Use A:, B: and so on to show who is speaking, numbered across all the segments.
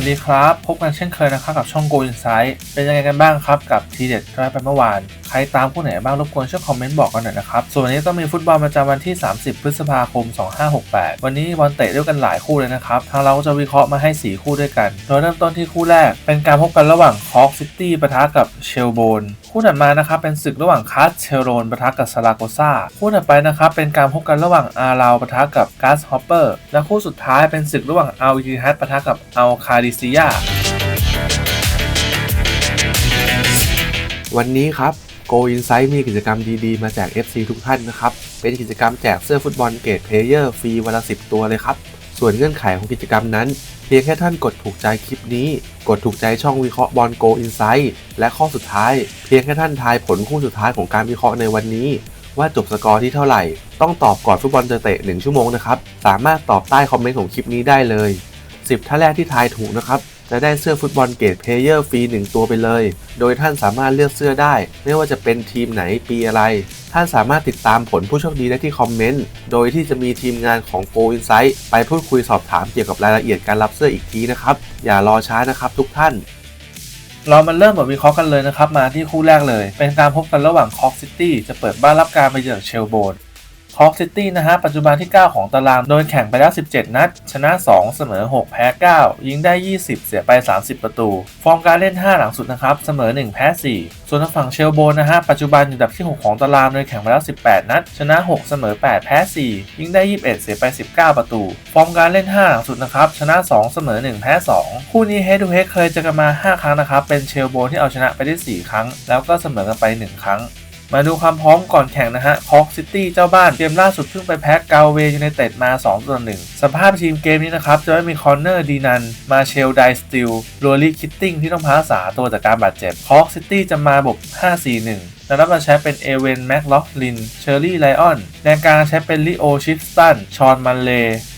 A: วัสดีครับ พบกันเช่นเคยนะครับกับช่อง Go Insight เป็นยังไงกันบ้างครับ กับทีเด็ดที่ได้ไปเมื่อวาน ใครตามคู่ไหนบ้างรบกวนช่วยคอมเมนต์บอกกันหน่อยนะครับ ส่วนวันนี้ต้องมีฟุตบอลประจำวันที่ 30 พฤษภาคม 2568 วันนี้บอลเตะด้วยกันหลายคู่เลยนะครับ ทางเราก็จะวิเคราะห์มาให้ 4 คู่ด้วยกัน โดยเริ่มต้นที่คู่แรก เป็นการพบกันระหว่างคอร์กซิตี้ปะทะกับเชลโบนคู่ถัดมานะครับเป็นศึกระหว่างคาสเชลโรนปะทะกับซาราโกซาคู่ถัดไปนะครับเป็นการพบกันระหว่างอาราปะทะกับกาสฮอปเปอร์และคู่สุดท้ายเป็นศึกระหว่างอัลอิฮัดปะทะกับอัลคาดซิย
B: วันนี้ครับ Go Insight มีกิจกรรมดีๆ มาแจก FC ทุกท่านนะครับ เป็นกิจกรรมแจกเสื้อฟุตบอลเกรดเพลเยอร์ฟรีวันละ 10 ตัวเลยครับ ส่วนเงื่อนไขของกิจกรรมนั้น เพียงแค่ท่านกดถูกใจคลิปนี้ กดถูกใจช่องวิเคราะห์บอล Go Insight และข้อสุดท้าย เพียงแค่ท่านทายผลคู่สุดท้ายของการวิเคราะห์ในวันนี้ ว่าจบสกอร์ที่เท่าไหร่ ต้องตอบก่อนฟุตบอลจะเตะ1ชั่วโมงนะครับ สามารถตอบใต้คอมเมนต์ของคลิปนี้ได้เลย 10ท่านแรกที่ทายถูกนะครับจะได้เสื้อฟุตบอลเกรดเพลเยอร์ฟรี1ตัวไปเลย โดยท่านสามารถเลือกเสื้อได้ ไม่ว่าจะเป็นทีมไหนปีอะไร ท่านสามารถติดตามผลผู้โชคดีได้ที่คอมเมนต์ โดยที่จะมีทีมงานของ Go Insight ไปพูดคุยสอบถามเกี่ยวกับรายละเอียดการรับเสื้ออีกทีนะครับ อย่ารอช้านะครับทุกท่าน
A: เรามาเริ่มบทวิเคราะห์กันเลยนะครับ มาที่คู่แรกเลย เป็นการพบกันระหว่างคอกซิตี้จะเปิดบ้านรับการไปเยือนเชลโบน คอร์กซิตี้นะฮะปัจจุบันที่ 9 ของตารางโดยแข่งไปแล้ว 17 นัด ชนะ 2 เสมอ 6 แพ้ 9 ยิงได้ 20 เสียไป 30 ประตู ฟอร์มการเล่น 5 หลังสุดนะครับ เสมอ 1 แพ้ 4 ส่วนทางฝั่งเชลโบนนะฮะปัจจุบันอยู่อันดับที่ 6 ของตารางโดยแข่งไปแล้ว 18 นัด ชนะ 6 เสมอ 8 แพ้ 4 ยิงได้ 21 เสียไป 19 ประตู ฟอร์มการเล่น 5 หลังสุดนะครับชนะ 2 เสมอ 1 แพ้ 2 คู่นี้ head to head เคยเจอกันมา 5 ครั้งนะครับเป็นเชลโบที่เอาชนะไปได้ 4 ครั้ง แล้วก็เสมอกันไป 1 ครั้ง มาดูความพร้อมก่อนแข่งนะฮะคอกซิตี้เจ้าบ้านเกมล่าสุดเพิ่งไปแพ้กาเวยูไนเต็ดมา2ต่อ1สภาพทีมเกมนี้นะครับ จะไม่มีคอนเนอร์ดีนัน มาเชลไดสติลโรลี่คิตติ้งที่ต้องพักษาตัวจากการบาดเจ็บคอกซิตี้จะมาบบ 5-4-1และรับมาใช้เป็นเอเวนแม็กล็อกลิน เชอร์รี่ไลออนแดนกลางใช้เป็นลิโอชิฟตัน ชอนมันเล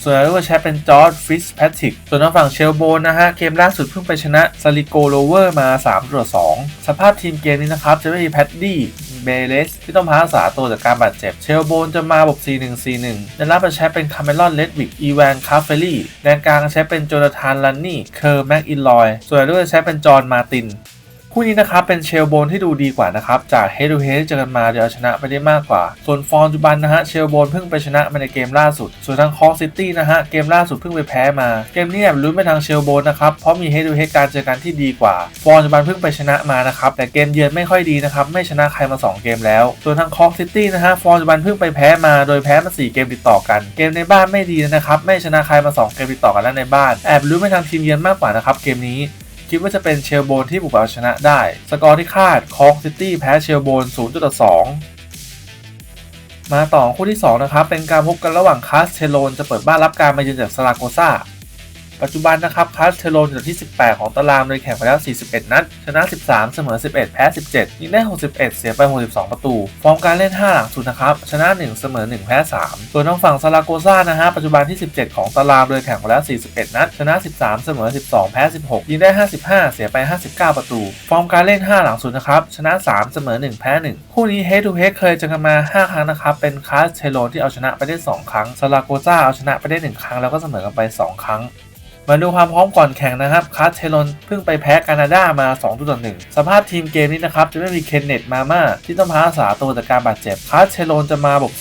A: ส่วนลูกใช้เป็นจอร์ดฟิสแพทริก ส่วนทางฝั่งเชลโบนนะฮะ เกมล่าสุดเพิ่งไปชนะซาริโกโลเวอร์มา3ต่อ2สภาพทีมเกมนี้นะครับ จะไม่มีแพดดี้ เบเลสที่ต้องพักรักษาตัวจากการบาดเจ็บ เชลโบนจะมาบบ C1C1 และรับมาใช้เป็นคาเมลอนเลดวิกอีแวนคาเฟลี่แดนกลางใช้เป็นโจนาธานลันนี่เคอร์แม็กอินลอยส่วนลูกใช้เป็นจอห์นมาติน คู่นี้นะครับเป็นเชลโบนที่ดูดีกว่านะครับจากเฮดูเฮดเจอกันมาเดี๋ยวชนะไปได้มากกว่า ส่วนฟอร์มปัจจุบันนะฮะเชลโบนเพิ่งไปชนะมาในเกมล่าสุด ส่วนทางคอซิตี้นะฮะเกมล่าสุดเพิ่งไปแพ้มา เกมนี้แอบลุ้นไปทางเชลโบนนะครับเพราะมีเฮดูเฮดการเจอกันที่ดีกว่า ฟอร์มปัจจุบันเพิ่งไปชนะมานะครับแต่เกมเยือนไม่ค่อยดีนะครับไม่ชนะใครมา 2 เกมแล้ว ส่วนทางคอซิตี้นะฮะฟอร์มปัจจุบันเพิ่งไปแพ้มาโดยแพ้มา 4 เกมติดต่อกัน เกมในบ้านไม่ดีนะครับไม่ชนะใครมา 2 เกมติดต่อกันแล้วในบ้านแอบลุ้นไปทางทีมเยือนมากกว่านะครับเกมนี้ คิดว่าจะเป็นเชลโบนที่บุกเอาชนะได้ สกอร์ที่คาดคอกซิตี้แพ้เชลโบน0.2 มาต่อคู่ที่ 2 นะครับ เป็นการพบกันระหว่างคาสเทโลนจะเปิดบ้านรับการมาเยือนจากซาราโกซา ปัจจุบันนะครับคาสเทโลอยู่ที่ 18 ของตารางโดยแข่งไปแล้ว 41 นัด ชนะ 13 เสมอ 11 แพ้ 17ยิงได้ 61 เสียไป 62 ประตู ฟอร์มการเล่น 5 หลังสุดนะครับ ชนะ 1 เสมอ 1 แพ้ 3 ส่วนทางฝั่งซาราโกซานะฮะ ปัจจุบันที่ 17 ของตารางโดยแข่งไปแล้ว 41 นัด ชนะ 13 เสมอ 12 แพ้ 16ยิงได้ 55 เสียไป 59 ประตู ฟอร์มการเล่น 5 หลังสุดนะครับ ชนะ 3 เสมอ 1 แพ้ 1 คู่นี้ head to head เคยเจอกันมา 5 ครั้งนะครับ เป็นคาสเทโลที่เอาชนะไปได้ 2 ครั้ง ซาราโกซาเอาชนะไปได้ 1 ครั้ง แล้วก็เสมอกันไป 2 ครั้ง มาดูความพร้อมก่อนแข่งนะครับคาสเทลอนเพิ่งไปแพ้แคนาดามา2ต่อ1สภาพทีมเกมนี้นะครับจะไม่มีเคนเนตมาม่าที่ต้องพักรักษาตัวจากการบาดเจ็บคาสเทลอนจะมาบก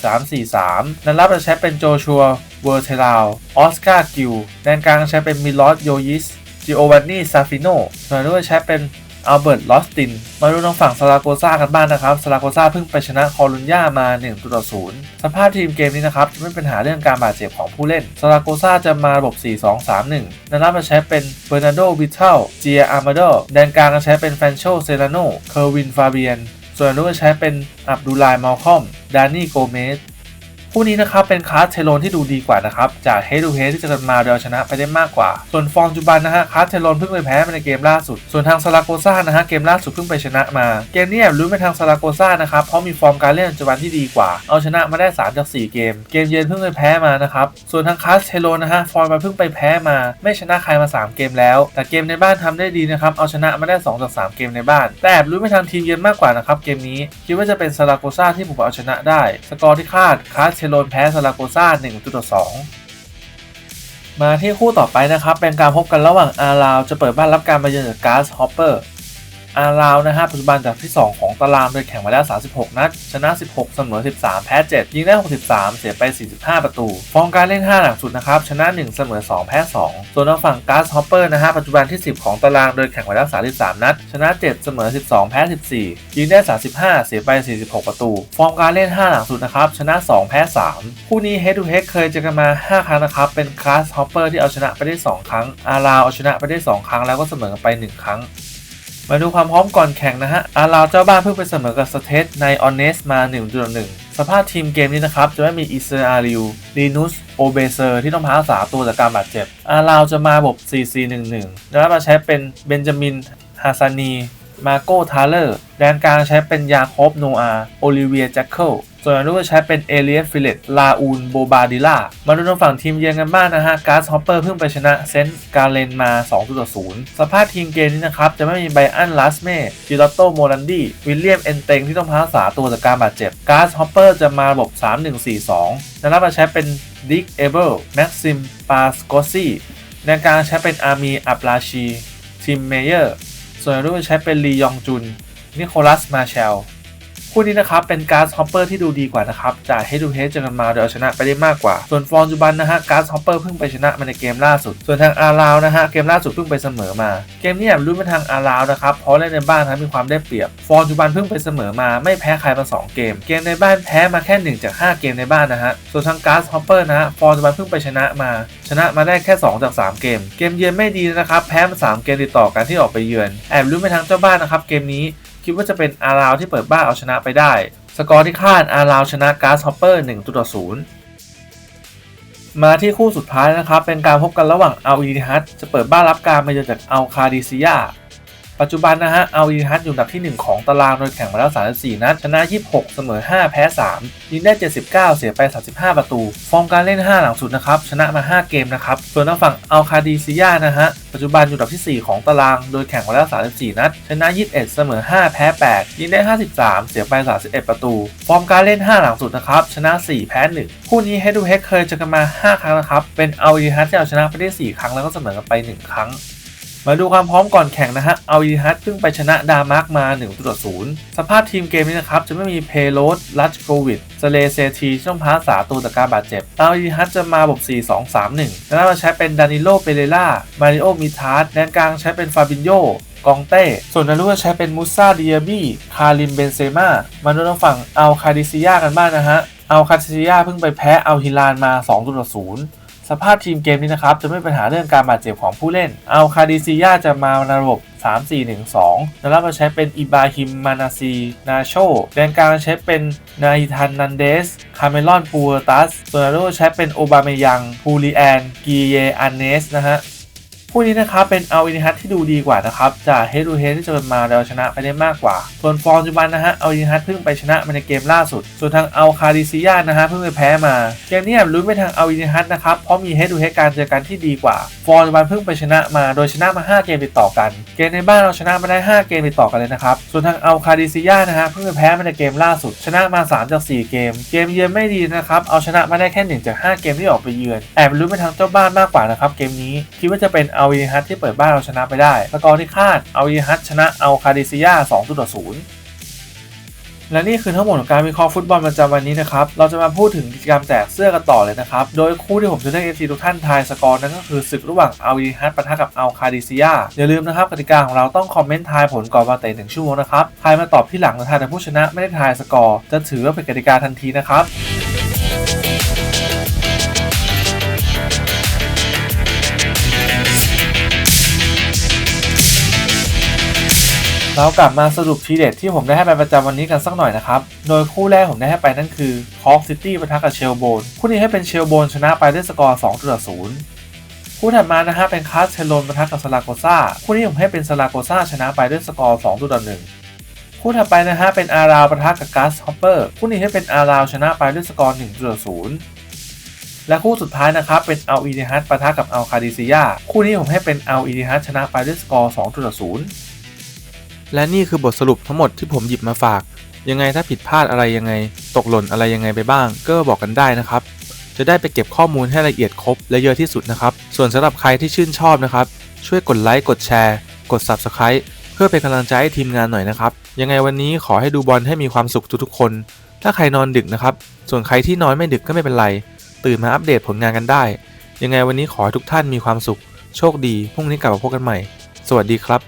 A: 3-4-3 นั้นรับจะใช้เป็นโจชัวเวอร์เทลาวออสการ์กิลแดนกลางใช้เป็นมิลอสโยยิสจิโอวานนี่ซาฟิโนส่วนด้วยใช้เป็น อัลเบิร์ตลอสติน มาดูทางฝั่งซาราโกซากันบ้างนะครับซาราโกซาเพิ่งไปชนะคอรุญญามา1ต่อ0สภาพทีมเกมนี้นะครับจะไม่เป็นหาเรื่องการบาดเจ็บของผู้เล่นซาราโกซาจะมาระบบ 4-2-3-1นั้นรับมาใช้เป็นเบอร์นาโดวิทัลเจียอาร์มาโดแดนกลางจะใช้เป็นแฟนโชเซราโนเคอร์วินฟาเบียน ส่วนนู้นจะใช้เป็นอับดุลายมาลคอมดานี่โกเมส คู่นี้นะครับเป็นคาสเทโลนที่ดูดีกว่านะครับจากเฮดูเฮดที่จะกันมาโดยเอาชนะไปได้มากกว่า ส่วนฟอร์มปัจจุบันนะฮะคาสเทโลนเพิ่งไปแพ้มาในเกมล่าสุด ส่วนทางซาราโกซ่านะฮะเกมล่าสุดเพิ่งไปชนะมา เกมนี้แอบลุ้นไปทางซาราโกซ่านะครับเพราะมีฟอร์มการเล่นปัจจุบันที่ดีกว่า เอาชนะมาได้3จาก4เกม เกมเยือนเพิ่งไปแพ้มานะครับส่วนทางคาสเทโลนนะฮะฟอร์มมันเพิ่งไปแพ้มา ไม่ชนะใครมา 3 เกมแล้ว แต่เกมในบ้านทำได้ดีนะครับเอาชนะมาได้2จาก3เกมในบ้าน แต่แอบลุ้นไปทางทีมเยือนมากกว่านะครับเกมนี้คิดว่าจะเป็นซาราโกซ่าที่บุกเอาชนะได้ สกอร์ที่คาดคาสเชโลนแพ้ซาราโกซ่า1.2 มาที่คู่ต่อไปนะครับ เป็นการพบกันระหว่างอาราวจะเปิดบ้านรับการมาเยือนจากกาสฮอปเปอร์ อาราวนะฮะปัจจุบันจากที่ 2 ของตารางโดยแข่งมาแล้ว 36 นัด ชนะ 16เสมอ 13 แพ้ 7 ยิงได้ 63 เสียไป 45 ประตู ฟอร์มการเล่น 5 หลังสุดนะครับ ชนะ 1 เสมอ 2 แพ้ 2 ส่วนทางฝั่งก๊าซฮอปเปอร์นะฮะปัจจุบันที่ 10 ของตารางโดยแข่งมาแล้ว 33 นัด ชนะ 7 เสมอ 12 แพ้ 14 ยิงได้ 35 เสียไป 46 ประตู ฟอร์มการเล่น 5 หลังสุดนะครับ ชนะ 2 แพ้ 3 คู่นี้ head to h e เคยเจอกันมา 5 ครั้งนะครับ เป็นคลาสฮอปเปอร์ที่เอาชนะไปได้ 2 ครั้ง อาราวเอาชนะไปได้ 2 ครั้งแล้วก็เสมอไป 1 ครั้ง มาดูความพร้อมก่อนแข่งนะฮะ อาราวเจ้าบ้านเพิ่งไปเสมอกับสเตทในออนเนสมา 1.1 สภาพทีมเกมนี้นะครับ จะไม่มีอิเซอร์อาริวลีนุส โอเบเซอร์ ที่ต้องพักรักษาตัวจากการบาดเจ็บ อาราวจะมาบบ 4-4-1-1 แล้วมาใช้เป็นเบนจามิน ฮาซานี มาโก้ ทาเลอร์ แดนกลางใช้เป็นยาโคบโนอา โอลิเวีย แจ็คเคิล ส่วนอันนู้นใช้เป็นเอเลียสฟิเลตลาอูนโบบาดิล่ามาดูทางฝั่งทีมเยือนกันบ้างนะฮะการ์สฮอปเปอร์เพิ่งไปชนะเซนต์กาเลนมา2ต่อ0สภาพทีมเกมนี้นะครับจะไม่มีไบอันลาสเม่จิรอตโตโมรันดีวิลเลียมเอนเตงที่ต้องพักษาตัวจากการบาดเจ็บการ์สฮอปเปอร์จะมาระบบ 3-1-4-2และรับมาใช้เป็นดิกเอเบิลแม็กซิมปาสโกซี่ในกลางใช้เป็นอามีอับราชีทิมเมเยอร์ส่วนรุ่นใช้เป็นลียองจุนนิโคลัสมาเชล คู่นี้นะครับเป็นการ์ดฮอปเปอร์ที่ดูดีกว่านะครับจากเฮดูเฮดเจอกันมาโดยเอาชนะไปได้มากกว่า ส่วนฟอร์มปัจจุบันนะฮะการ์ดฮอปเปอร์เพิ่งไปชนะมาในเกมล่าสุด ส่วนทางอาราวนะฮะเกมล่าสุดเพิ่งไปเสมอมา เกมนี้แอบลุ้นไปทางอาราวนะครับเพราะเล่นในบ้านนะมีความได้เปรียบ ฟอร์มปัจจุบันเพิ่งไปเสมอมาไม่แพ้ใครมา2เกม เกมในบ้านแพ้มาแค่1จาก5เกมในบ้านนะฮะส่วนทางการ์ดฮอปเปอร์นะฮะฟอร์มปัจจุบันเพิ่งไปชนะมา ชนะมาได้แค่ 2 จาก 3 เกม เกมเยือนไม่ดีนะครับแพ้มา3เกมติดต่อกันที่ออกไปเยือน แอบลุ้นไปทางเจ้าบ้านนะครับเกมนี้ คิดว่าจะเป็นอาราวที่เปิดบ้านเอาชนะไปได้ สกอร์ที่คาดอาราวชนะการ์สฮอปเปอร์1ต่อ0มาที่คู่สุดท้ายนะครับ เป็นการพบกันระหว่างอาอีดิฮัตจะเปิดบ้านรับการมาเยือนจากอาคาดิซิยา ปัจจุบันนะฮะอัลอีทิฮัตอยู่อันดับที่ 1 ของตารางโดยแข่งมาแล้ว 34 นัดชนะ 26 เสมอ 5 แพ้ 3 ยิงได้ 79 เสียไป 35 ประตู ฟอร์มการเล่น 5 หลังสุดนะครับชนะมา 5 เกมนะครับส่วนทางฝั่งอัลคาดิซิยานะฮะปัจจุบันอยู่อันดับที่ 4 ของตารางโดยแข่งมาแล้ว 34 นัดชนะ 21 เสมอ 5 แพ้ 8 ยิงได้ 53 เสียไป 31 ประตู ฟอร์มการเล่น 5 หลังสุดนะครับชนะ 4 แพ้ 1 คู่นี้ head to head เคยเจอกันมา 5 ครั้งนะครับเป็นอัลอีฮัตที่เอาชนะไปได้ 4 ครั้งแล้วก็เสมอกันไป 1 ครั้ง มาดูความพร้อมก่อนแข่งนะฮะ เอาอีฮัตเพิ่งไปชนะดามาร์กมา1ต่อ0สภาพทีมเกมนี้นะครับ จะไม่มีเพโลสลัชโกวิดเซเลเซทีที่ต้องพักรักษาตัวจากการบาดเจ็บ เอาอีฮัตจะมาบบ4-2-3-1แล้วมาใช้เป็นดานิโลเปเรล่า มาริโอมิทาร์ดแดนกลางใช้เป็นฟาบินโยกองเต้ ส่วนนารุจะใช้เป็นมูซาเดียบี้ คาริมเบนเซม่า มาดูทางฝั่งเอัลคาดิซิยากันบ้างนะฮะ เอัลคาดิซิยาเพิ่งไปแพ้เอัลฮิลานมา2ต่อ0 สภาพทีมเกมนี้นะครับจะไม่มีปัญหาเรื่องการบาดเจ็บของผู้เล่น เอาคาดิซิยาจะมาในระบบ 3-4-1-2 แล้วมาใช้เป็นอิบราฮิม มานาซี นาโชแดนกลางใช้เป็นนาฮิทันนันเดส คาเมลอน ปูเอตัสส่วนาโดใช้เป็นโอบาเมยัง พูลีแอน กีเยอันเนส นะฮะ คู่นี้นะครับเป็นเอาอินิฮัตที่ดูดีกว่านะครับจากเฮดูเฮดที่จะเจอมาเราชนะไปได้มากกว่า ส่วนฟอร์มปัจจุบันนะฮะเอาอินิฮัตเพิ่งไปชนะมาในเกมล่าสุด ส่วนทางเอาคาดิซิยานะฮะเพิ่งไปแพ้มาเกมนี้แอบลุ้นไปทางเอาอินิฮัตนะครับเพราะมีเฮดูเฮดการเจอกันที่ดีกว่า ฟอร์มปัจจุบันเพิ่งไปชนะมาโดยชนะมา 5 เกมติดต่อกัน เกมในบ้านเราชนะมาได้ 5 เกมติดต่อกันเลยนะครับส่วนทางเอาคาดิซิยานะฮะเพิ่งไปแพ้มาในเกมล่าสุด ชนะมา3จาก4เกม เกมเยือนไม่ดีนะครับเอาชนะมาได้แค่1จาก5เกมที่ออกไปเยือนแอบลุ้นไปทางเจ้าบ้านมากกว่านะครับเกมนี้คิดว่าจะเป็นเอาอินิฮัตที่เปิดบ้านเราชนะไปได้สกอร์ที่คาดเอาอินิฮัตชนะเอาคาดิซิยา2ต่อ0และนี่คือทั้งหมดของการวิเคราะห์ฟุตบอลประจำวันนี้นะครับ เราจะมาพูดถึงกิจกรรมแจกเสื้อกันต่อเลยนะครับ โดยคู่ที่ผมจะเลือกเอฟซีทุกท่านทายสกอร์นั้นก็คือศึกระหว่างเอาอีฮัตปะทะกับเอาคาดิซิยา อย่าลืมนะครับกติกาของเราต้องคอมเมนต์ทายผลก่อนวันเตะหนึ่งชั่วโมงนะครับใครมาตอบที่หลังหรือทายแต่ผู้ชนะไม่ได้ทายสกอร์ จะถือว่าเป็นกติกาทันทีนะครับ เรากลับมาสรุปทีเด็ดที่ผมได้ให้ไปประจำวันนี้กันสักหน่อยนะครับ โดยคู่แรกผมได้ให้ไปนั่นคือคอกซิตี้ปะทะกับเชลโบนคู่นี้ให้เป็นเชลโบนชนะไปด้วยสกอร์2ต่อ0คู่ถัดมานะฮะเป็นคาสเชโลนปะทะกับซลาโกซาคู่นี้ผมให้เป็นซลาโกซาชนะไปด้วยสกอร์2ต่อ1คู่ถัดไปนะฮะเป็นอาราวปะทะกับกัสฮอปเปอร์คู่นี้ให้เป็นอาราวชนะไปด้วยสกอร์1ต่อ0และคู่สุดท้ายนะครับเป็นอัลอีดิฮัตปะทะกับอัลคาดิซิยาคู่นี้ผมให้เป็นอัลอีดิฮัตชนะไปด้วยสกอร์2ต่อ0
B: และนี่คือบทสรุปทั้งหมดที่ผมหยิบมาฝาก ยังไงถ้าผิดพลาดอะไรยังไง ตกหล่นอะไรยังไงไปบ้าง ก็บอกกันได้นะครับ
A: จะได้ไปเก็บข้อมูลให้ละเอียดครบและเยอะที่สุดนะครับ ส่วนสำหรับใครที่ชื่นชอบนะครับ ช่วยกดไลค์กดแชร์ กด Subscribe เพื่อเป็นกำลังใจให้ทีมงานหน่อยนะครับ ยังไงวันนี้ขอให้ดูบอลให้มีความสุขทุกๆคน ถ้าใครนอนดึกนะครับ ส่วนใครที่นอนไม่ดึกก็ไม่เป็นไร ตื่นมาอัปเดตผลงานกันได้ ยังไงวันนี้ขอให้ทุกท่านมีความสุข โชคดีพรุ่งนี้กลับมาพบกันใหม่ สวัสดีครับ